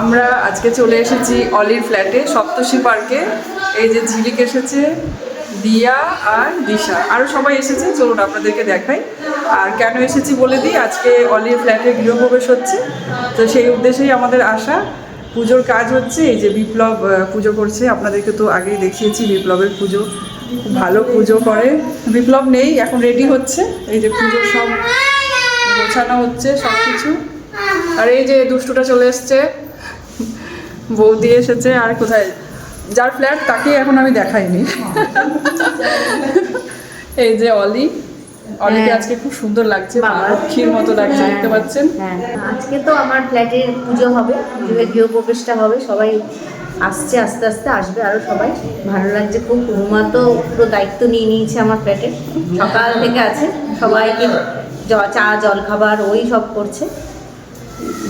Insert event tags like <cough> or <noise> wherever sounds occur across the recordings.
আমরা আজকে চলে এসেছি অলির ফ্ল্যাটে, সপ্তর্ষি পার্কে। এই যে ঝিলিক এসেছে, দিয়া আর দিশা। আরও সবাই এসেছে, চলুন আপনাদেরকে দেখাই। আর কেন এসেছি বলে দিই, আজকে অলির ফ্ল্যাটে গৃহপ্রবেশ হচ্ছে। তো সেই উদ্দেশ্যেই আমাদের আসা। পুজোর কাজ হচ্ছে, এই যে বিপ্লব পুজো করছে। আপনাদেরকে তো আগেই দেখিয়েছি বিপ্লবের পুজো। খুব ভালো পুজো করে। বিপ্লব নেই, এখন রেডি হচ্ছে। এই যে পুজোর সব গোছানো হচ্ছে সব কিছু আর এই যে দুষ্টুটা চলে এসছে বৌদি এসেছে আর কোথায়? যার ফ্ল্যাট তাকে এখন আমি দেখাইনি। এই যে অলি। অলিকে আজকে খুব সুন্দর লাগছে। লক্ষ্মীর মতো লাগছে দেখতে পাচ্ছেন? হ্যাঁ। আজকে তো আমার ফ্ল্যাটের পুজো হবে পুজোর গৃহপ্রবেশটা হবে। সবাই আসছে আস্তে আস্তে আসবে আরও সবাই। ভালো লাগছে খুব। রুমা তো পুরো দায়িত্ব নিয়ে নিয়েছে আমার ফ্ল্যাটের সকাল থেকে আছে। সবাইকে চা জল খাবার ওই সব করছে।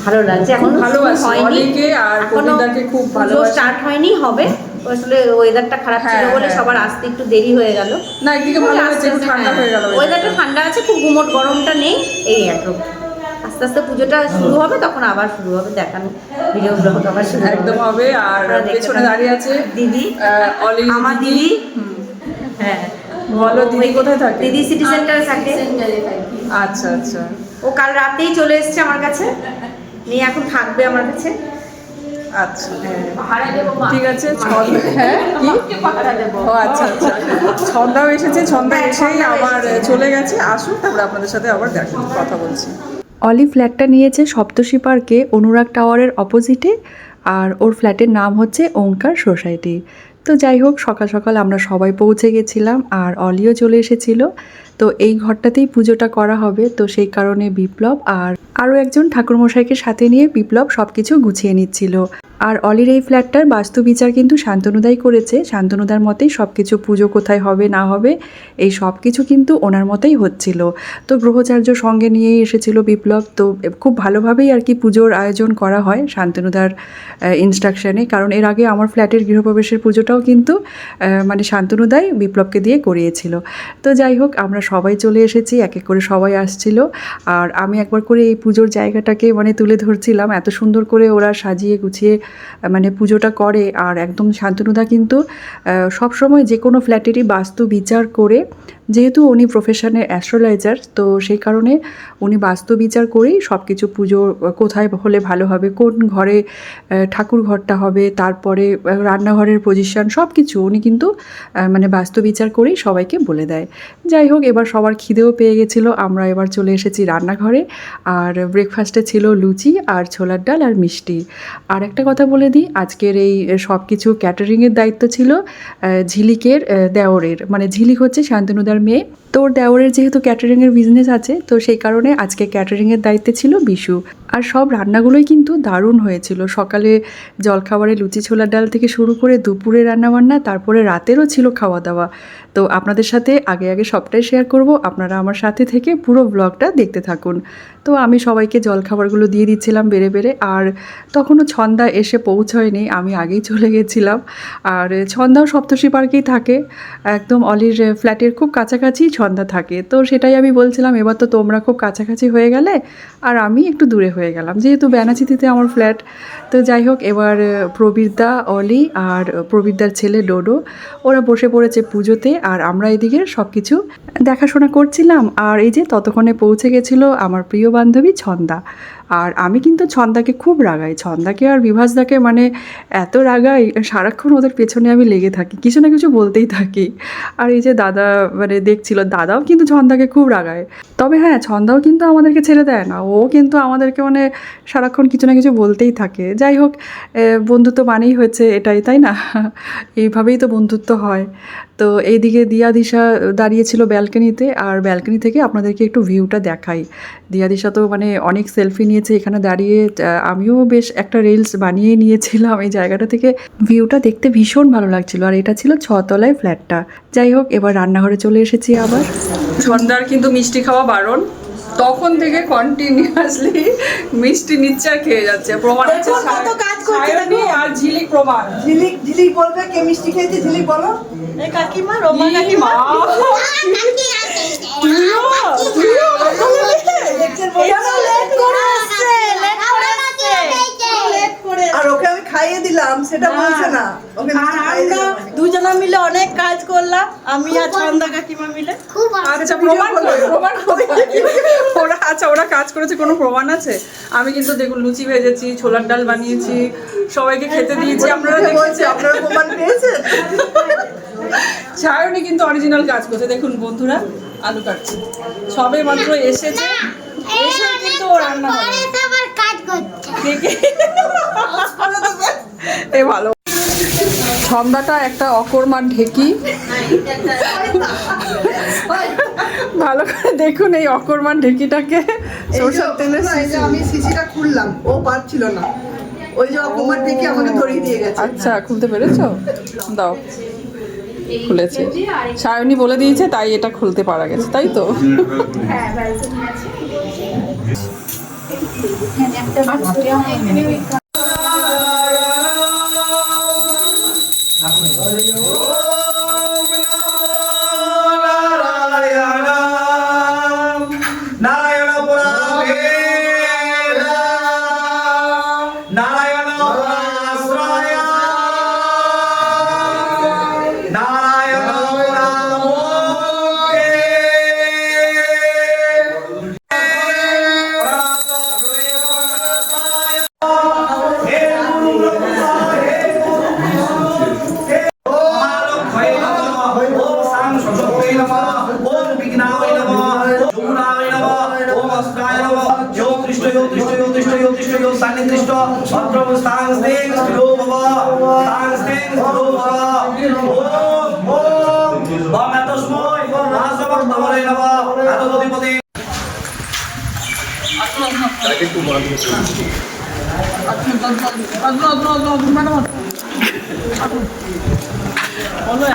ভালো লাগছে। এখন ভালোবাসি অলিকে আর প্রবীরদাকে খুব ভালোবাসি। স্টার্ট হয়নি হবে। আসলে ওয়েদারটা খারাপ ছিল হ্যাঁ, বলে হ্যাঁ। সবার আসতে একটু দেরি হয়ে গেল। না একদিকে ভালো হয়েছে একটু ঠান্ডা হয়ে গেল ওয়েদারটা ঠান্ডা আছে খুব গুমট গরমটা নেই। এই একদম আস্তে আস্তে পুজোটা শুরু হবে তখন আবার শুরু হবে দেখানো। ভিডিও ব্লগ আবার শুরু একদম হবে। আর পেছনে দাঁড়িয়ে আছে দিদি। আমার দিদি। হ্যাঁ। বলো দিদি কোথায় থাকে? দিদি সিটি সেন্টারে থাকে। আচ্ছা আচ্ছা। ও কাল রাতেই চলে এসেছে আমার কাছে। নিয়ে এখন থাকবে আমার কাছে। আচ্ছা ঠিক আছে ছন্দ হ্যাঁ কি? ও আচ্ছা আচ্ছা। ছন্দাও এসেছে ছন্দা হ্যাঁ, এসেই আবার চলে গেছে। আসুন তারপরে আপনাদের সাথে আবার দেখা কথা বলছি। অলি ফ্ল্যাটটা নিয়েছে সপ্তর্ষি পার্কে অনুরাগ টাওয়ারের অপোজিটে। আর ওর ফ্ল্যাটের নাম হচ্ছে ওঙ্কার সোসাইটি। তো যাই হোক সকাল সকাল আমরা সবাই পৌঁছে গেছিলাম আর অলিও চলে এসেছিল। তো এই ঘরটাতেই পুজোটা করা হবে। তো সেই কারণে বিপ্লব আর আরও একজন ঠাকুরমশাইকে সাথে নিয়ে বিপ্লব সব কিছু গুছিয়ে নিচ্ছিল। আর অলির এই ফ্ল্যাটটার বাস্তু বিচার কিন্তু শান্তনুদাই করেছে। শান্তনুদার মতেই সব কিছু পুজো কোথায় হবে, না হবে, এই সব কিছু কিন্তু ওনার মতেই হচ্ছিল। তো গ্রহচার্য সঙ্গে নিয়েই এসেছিল বিপ্লব। তো খুব ভালোভাবেই আর কি পুজোর আয়োজন করা হয় শান্তনুদার ইনস্ট্রাকশনে কারণ এর আগে আমার ফ্ল্যাটের গৃহপ্রবেশের পুজোটাও কিন্তু মানে শান্তনুদাই বিপ্লবকে দিয়ে করিয়েছিল। তো যাই হোক, আমরা সবাই চলে এসেছি, এক এক করে সবাই আসছিল। আর আমি একবার করে এই পুজোর জায়গাটাকে মানে তুলে ধরছিলাম। এত সুন্দর করে ওরা সাজিয়ে গুছিয়ে মানে পুজোটা করে। আর একদম শান্তনুদা কিন্তু সব সময় যে কোনো ফ্ল্যাটেরই বাস্তু বিচার করে। যেহেতু উনি প্রফেশনের অ্যাস্ট্রোলাইজার তো সেই কারণে উনি বাস্তু বিচার করেই সব কিছু পুজো, কোথায় হলে ভালো হবে, কোন ঘরে ঠাকুর ঘরটা হবে, তারপরে রান্নাঘরের পজিশন সব কিছু উনি কিন্তু মানে বাস্তু বিচার করেই সবাইকে বলে দেয়। যাই হোক, এবার সবার খিদেও পেয়ে গেছিল। আমরা এবার চলে এসেছি রান্নাঘরে। আর ব্রেকফাস্টে ছিল লুচি আর ছোলার ডাল আর মিষ্টি। আর একটা কথা বলে দিই, আজকের এই সব কিছু ক্যাটারিংয়ের দায়িত্ব ছিল ঝিলিকের দেওরের। মানে ঝিলিক হচ্ছে শান্তনুদার মেয়ে। তোর দেওরের যেহেতু ক্যাটারিংয়ের বিজনেস আছে, তো সেই কারণে আজকে ক্যাটারিংয়ের দায়িত্বে ছিল বিশু। আর সব রান্নাগুলোই কিন্তু দারুণ হয়েছিল। সকালে জলখাবারে লুচি ছোলার ডাল থেকে শুরু করে দুপুরে রান্নাবান্না, তারপরে রাতেরও ছিল খাওয়া দাওয়া তো আপনাদের সাথে আগে আগে সবটাই শেয়ার করব। আপনারা আমার সাথে থেকে পুরো ব্লগটা দেখতে থাকুন। তো আমি সবাইকে জলখাবারগুলো দিয়ে দিচ্ছিলাম বেড়ে বেড়ে, আর তখনও ছন্দা এসে পৌঁছয়নি, আমি আগেই চলে গেছিলাম। আর ছন্দাও সপ্তর্ষি পার্কেই থাকে। একদম অলির ফ্ল্যাটের খুব কাছাকাছি ছন্দা থাকে। তো সেটাই আমি বলছিলাম, এবার তো তোমরা খুব কাছাকাছি হয়ে গেলে আর আমি একটু দূরে হয়ে গেলাম। যেহেতু বেনাচিতিতে আমার ফ্ল্যাট, তো যাই হোক, এবার প্রবীরদা, অলি আর প্রবীরদার ছেলে ডোডো, ওরা বসে পড়েছে পুজোতে আর আমরা এদিকে সব কিছু দেখাশোনা করছিলাম। আর এই যে ততক্ষণে পৌঁছে গেছিল আমার প্রিয় বান্ধবী ছন্দা। আর আমি কিন্তু ছন্দাকে খুব রাগাই। ছন্দাকে আর বিভাসদাকে মানে এত রাগাই, সারাক্ষণ ওদের পেছনে আমি লেগে থাকি, কিছু না কিছু বলতেই থাকি। আর এই যে দাদা মানে দেখছিল, দাদাও কিন্তু ছন্দাকে খুব রাগায়। তবে হ্যাঁ ছন্দাও কিন্তু আমাদেরকে ছেড়ে দেয় না। ও কিন্তু আমাদেরকে মানে সারাক্ষণ কিছু না কিছু বলতেই থাকে। যাই হোক বন্ধুত্ব মানেই হয়েছে এটাই, তাই না? এইভাবেই তো বন্ধুত্ব হয়। তো এইদিকে দিয়া দিশা দাঁড়িয়েছিল ব্যালকনিতে আর ব্যালকনি থেকে আপনাদেরকে একটু ভিউটা দেখাই। দিয়া দিশা তো মানে অনেক সেলফি নিয়েছে এখানে দাঁড়িয়ে আমিও বেশ একটা রিলস বানিয়ে নিয়েছিলাম এই জায়গাটা থেকে। ভিউটা দেখতে ভীষণ ভালো লাগছিল আর এটা ছিল ছতলায় ফ্ল্যাটটা। যাই হোক এবার রান্নাঘরে চলে এসেছি আবার। সন্ধ্যার কিন্তু মিষ্টি খাওয়া বারণ। তখন থেকে কন্টিনিউয়াসলি মিষ্টি নিচ্ছে আর খেয়ে যাচ্ছে। প্রমাণ হচ্ছে কত কাজ সায়নী আর ঝিলিক প্রমাণ। ঝিলিক ঝিলিক বলবে কে মিষ্টি খেয়েছে? ঝিলিক বলো। এই কাকিমা রোমা কাকিমা মা, তুইও তুইও দেখছেন বলছে লেট করে আসছে লেট করে আসছে লেট করে আর খাইয়ে দিলাম সেটা বলছে না ওকে আর মিষ্টি খাইয়ে আমরা দিলাম দুজনে মিলে অনেক কাজ করলাম আমি আর ছন্দা কাকিমা মিলে আচ্ছা প্রমাণ কই প্রমাণ কই ওরা আচ্ছা ওরা কাজ করেছে কোনো প্রমাণ আছে? আমি কিন্তু দেখুন লুচি ভেজেছি ছোলার ডাল বানিয়েছি সবাইকে খেতে দিয়েছি আপনারা দেখেছেন আপনারা প্রমাণ পেয়েছেন? সায়নী কিন্তু অরিজিনাল কাজ করছে। দেখুন বন্ধুরা আলু কাটছে। সবে মাত্র এসেছে এসে কিন্তু ও রান্না করে কে? <laughs> এ ভালো। ছন্দাটা একটা অকর্মার ঢেকি। ভালো করে দেখুন এই অকর্মার ঢেকিটাকে। সরষের তেলে আমি শিশিটা খুললাম ও পারছিল না। ওই যে অপমান থেকে আমাকে ধরিয়ে দিয়ে গেছে। আচ্ছা খুলতে পেরেছ? দাও খুলেছে। সায়নী বলে দিয়েছে তাই এটা খুলতে পারা গেছে তাই তো? নারায়ণ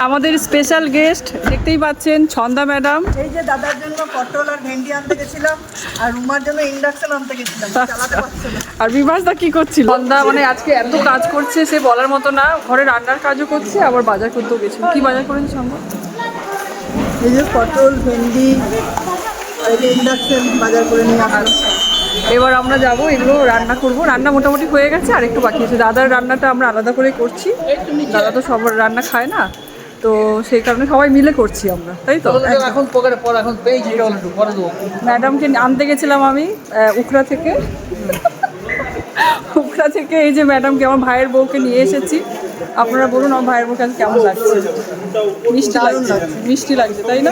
আমাদের স্পেশাল গেস্ট দেখতেই পাচ্ছেন ছন্দা ম্যাডাম এই যে দাদার জন্য পটল আর ভেন্ডি আনতে গেছিলাম আর রুমার জন্য ইন্ডাকশন আনতে গেছিলাম আর বিভাস দা কি করছিল? ছন্দা মানে আজকে এত কাজ করছে সে বলার মতো না। ঘরে রান্নার কাজও করছে আবার বাজার করতেও গেছে। কি বাজার করেন সঙ্গে এই যে পটল ভেন্ডি ইন্ডাকশন বাজার করে নিয়ে আসলাম। এবার আমরা যাব এগুলো রান্না করব। রান্না মোটামুটি হয়ে গেছে আর একটু বাকি আছে। দাদার রান্নাটা আমরা আলাদা করে করছি। দাদা তো সব রান্না খায় না তো সেই কারণে সবাই মিলে করছি আমরা তাই তো? এখন পকেটে পর এখন পেয়েছি ম্যাডামকে আনতে গেছিলাম আমি উখরা থেকে। উখরা থেকে এই যে ম্যাডামকে আমার ভাইয়ের বউকে নিয়ে এসেছি। আপনারা বলুন আমার ভাইয়ের বউকে আজকে কেমন লাগছে? মিষ্টি লাগছে। মিষ্টি লাগছে তাই না?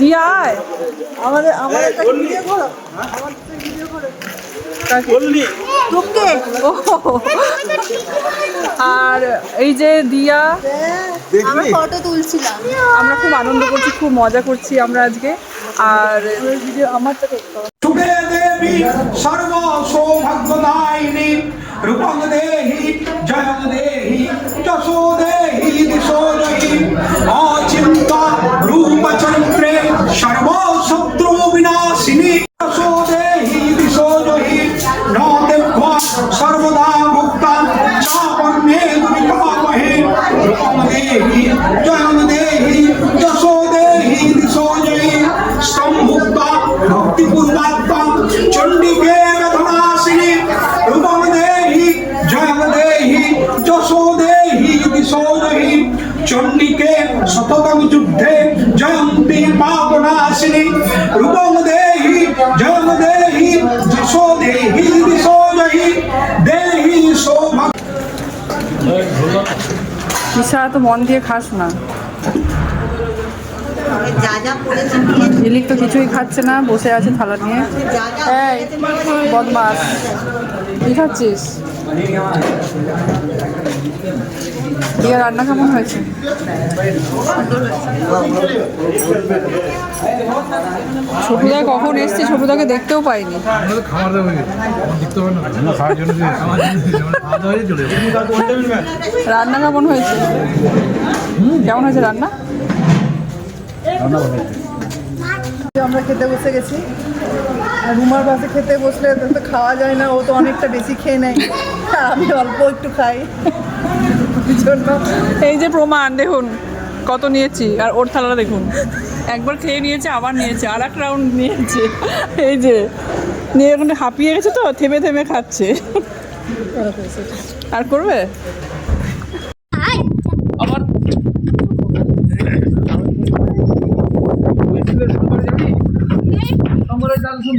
দিয়া আয়। আমাদের আমার একটা ভিডিও করো। আমার ভিডিও করো। কাকে? তোকে? ও আর এই যে দিয়া আমরা ফটো তুলছিলাম। আমরা খুব আনন্দ করছি খুব মজা করছি আমরা আজকে। আর ভিডিও আমার তো সর্ব রূপং দেহি জয়ং দেহি যশো দেহি দিশো দেহি অচিন্তা রূপচন্দ্রে সর্ব শত্রু বিনাশিনী। যশো দেহি দিশো দেহি ন সর্বদা ঈশা তো মন দিয়ে খাস না। ঝিলিক তো কিছুই খাচ্ছে না বসে আছে থালা নিয়ে। এই বদমাস। কি খাচ্ছিস? দিয়া রান্না কেমন হয়েছে? ছোটদা কখন এসছে ছোটদাকে দেখতেও পাইনি। রান্না কেমন হয়েছে? কেমন হয়েছে রান্না? আমরা খেতে বসে গেছি। আর রুমার পাশে খেতে বসলে তো খাওয়া যায় না, ও তো অনেকটা বেশি খেয়ে নেয়। আমি অল্প একটু খাই। এই যে প্রমাণ, দেখুন কত নিয়েছি, আর ওর থালাটা দেখুন। একবার খেয়ে নিয়েছে, আবার নিয়েছে, আর এক রাউন্ড নিয়েছে। এই যে, নিয়ে এখন হাঁপিয়ে গেছে তো, থেমে থেমে খাচ্ছে। আর করবে?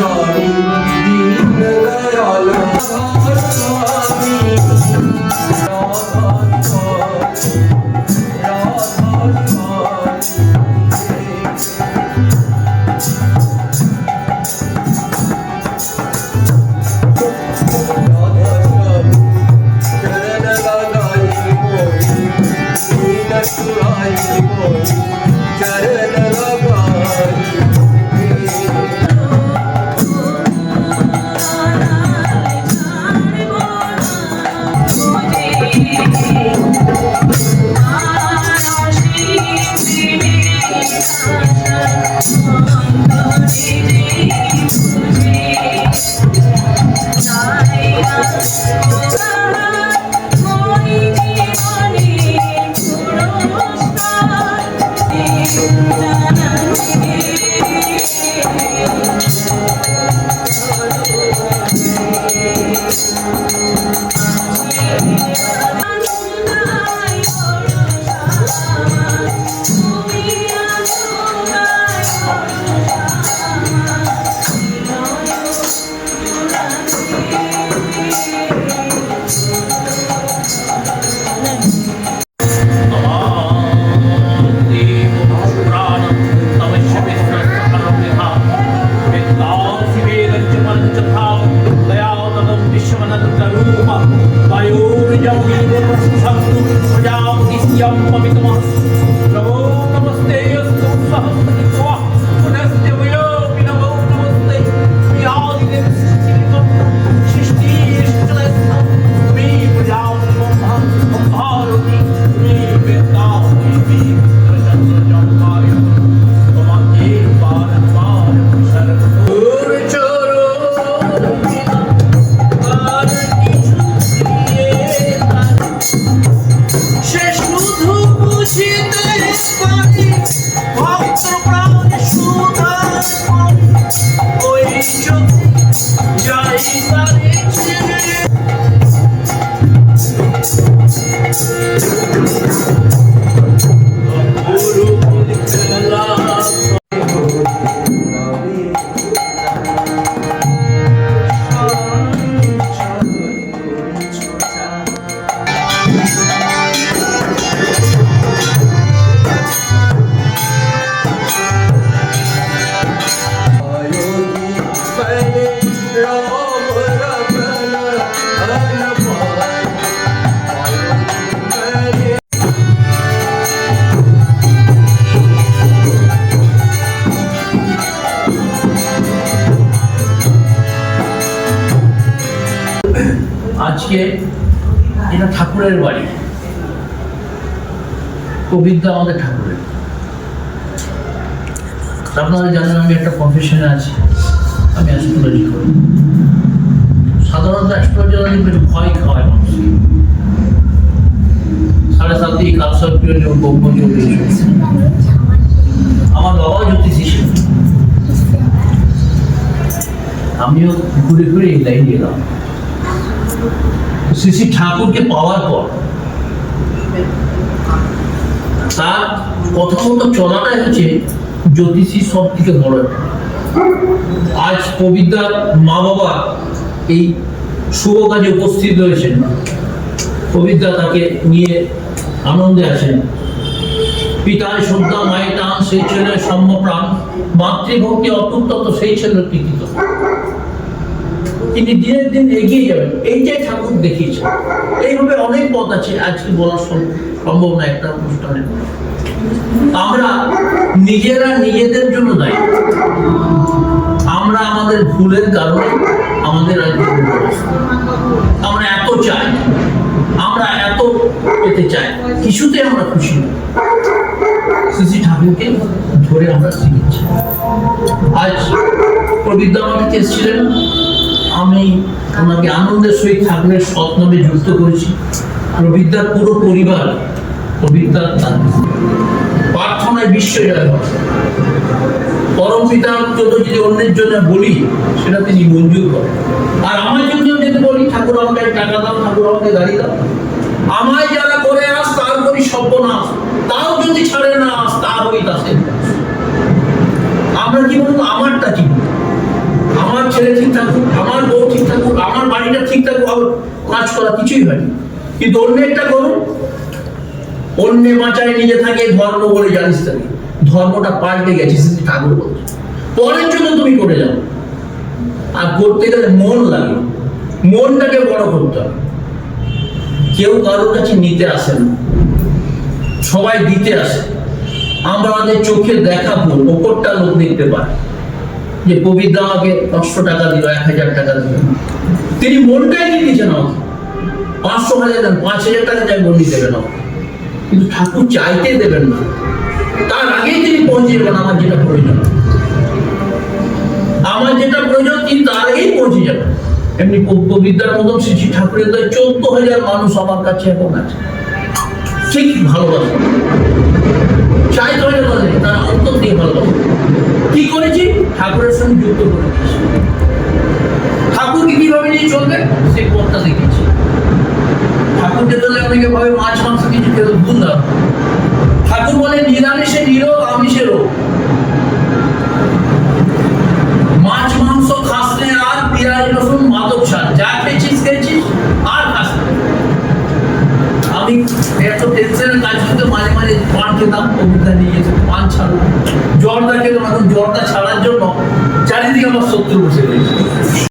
Yazar, dinle ve yalan সে ঠাকুরের বাড়ি। কবিতা আমাদের ঠাকুরের। আপনারা জানেন আমি একটা প্রফেশনে আছি। আমি অ্যাস্ট্রোলজি করি। সাধারণত অ্যাস্ট্রোলজি একটু ভয় খাওয়ায় মানুষকে সাড়ে সাতটি কালসর পিরিয়ড গৌপনীয় আমার বাবাও জ্যোতিষী ছিল। আমিও ঘুরে ঘুরে এই লাইন গেলাম শ্রী ঠাকুরকে পাওয়ার পর তার প্রথমত চলাটাই হচ্ছে জ্যোতিষী সব থেকে বড় আজ কবিতার মা বাবা এই শুভ কাজে উপস্থিত রয়েছেন। কবিতা তাকে নিয়ে আনন্দে আছেন। পিতার শ্রদ্ধা, মায়ের টান, সেই ছেলের সম্যপ্রাণ মাতৃভক্তি অটুট সেই ছেলের কৃতিত্ব তিনি দিনের দিন এগিয়ে যাবেন এইটাই ঠাকুর দেখিয়েছেন এইভাবে অনেক পথ আছে, আজকে বলার সম- সম্ভব না একটা অনুষ্ঠানে আমরা নিজেরা নিজেদের জন্য দায়ী। আমরা আমাদের ভুলের কারণে আমাদের আমরা এত চাই, আমরা এত পেতে চাই, কিছুতে আমরা খুশি নই শ্রী ঠাকুরকে ধরে আমরা শিখেছি আজ প্রবীর দা আমাকে এসেছিলেন আমি ওনাকে আনন্দের সহিত ঠাকুরের সৎনামে যুক্ত করেছি। প্রবীরদার পুরো পরিবার প্রবীরদার তার প্রার্থনায় বিশ্ব পরম পিতার জন্য যদি অন্যের জন্য বলি, সেটা তিনি মঞ্জুর করেন। আর আমার জন্য যদি বলি ঠাকুর আমাকে টাকা দাও ঠাকুর আমাকে গাড়ি দাও। আমায় যারা করে আস, তার করি সর্বনাশ তাও যদি ছাড়ে না আস তা হই দাস। আমরা কি বলব? আমারটা কি আমার ছেলে ঠিক থাকুক, আমার বউ ঠিক থাকুক, আমার বাড়িটা ঠিক থাকুক, আমার কাজ করা কিছুই হয়নি। কিন্তু অন্যেরটা করুন। অন্য বাঁচায় নিজে থাকে, ধর্ম বলে জানিস তাকে ধর্মটা পাল্টে গেছে ঠাকুর বলছে পরের জন্য তুমি করে যাও। আর করতে গেলে মন লাগে। মনটাকে বড় করতে হবে। কেউ কারোর কাছে নিতে আসে না। সবাই দিতে আসে। আমরা আমাদের চোখে দেখা ভুল ওপরটা লোক দেখতে পায়। যে দা আমাকে পাঁচশো টাকা দিল, এক হাজার টাকা দিল। তিনি মনটাই দিয়ে দিয়েছেন আমাকে। পাঁচশো হাজার দেন, পাঁচ হাজার টাকা চাই বন্দি দেবেন কিন্তু ঠাকুর চাইতে দেবেন না। তার আগেই তিনি পৌঁছে যাবেন আমার যেটা প্রয়োজন। আমার যেটা প্রয়োজন, তিনি তার আগেই পৌঁছে যাবেন। এমনি পবিত্রার মতন শ্রী ঠাকুরের দয় চোদ্দ হাজার মানুষ আমার কাছে এখন আছে। ঠিক ভালোবাসে? চাইতে হয় না তারা অন্তর দিয়ে ভালোবাসে। কি করেছি? ঠাকুরের সঙ্গে যুক্ত করে দিয়েছি। ঠাকুরকে কীভাবে নিয়ে চলবে? সেই পথটা দেখেছি ঠাকুরকে ধরলে অনেকে ভাবে মাছ, মাংস কিছু খেতে ভুল না ঠাকুর বলে, নিরামিষে নিরোগ, আমিষে রোগ। মাছ, মাংস খাস নে আর পেঁয়াজ, রসুন, মাদক সার, যা আমি এত টেনশনের কাজ করতে মাঝে মাঝে পান খেতাম, কবিতা নিয়ে পান ছাড়ো। জ্বরটা খেতাম এখন জ্বরটা ছাড়ার জন্য চারিদিকে আমার শত্রু বসে রয়েছে।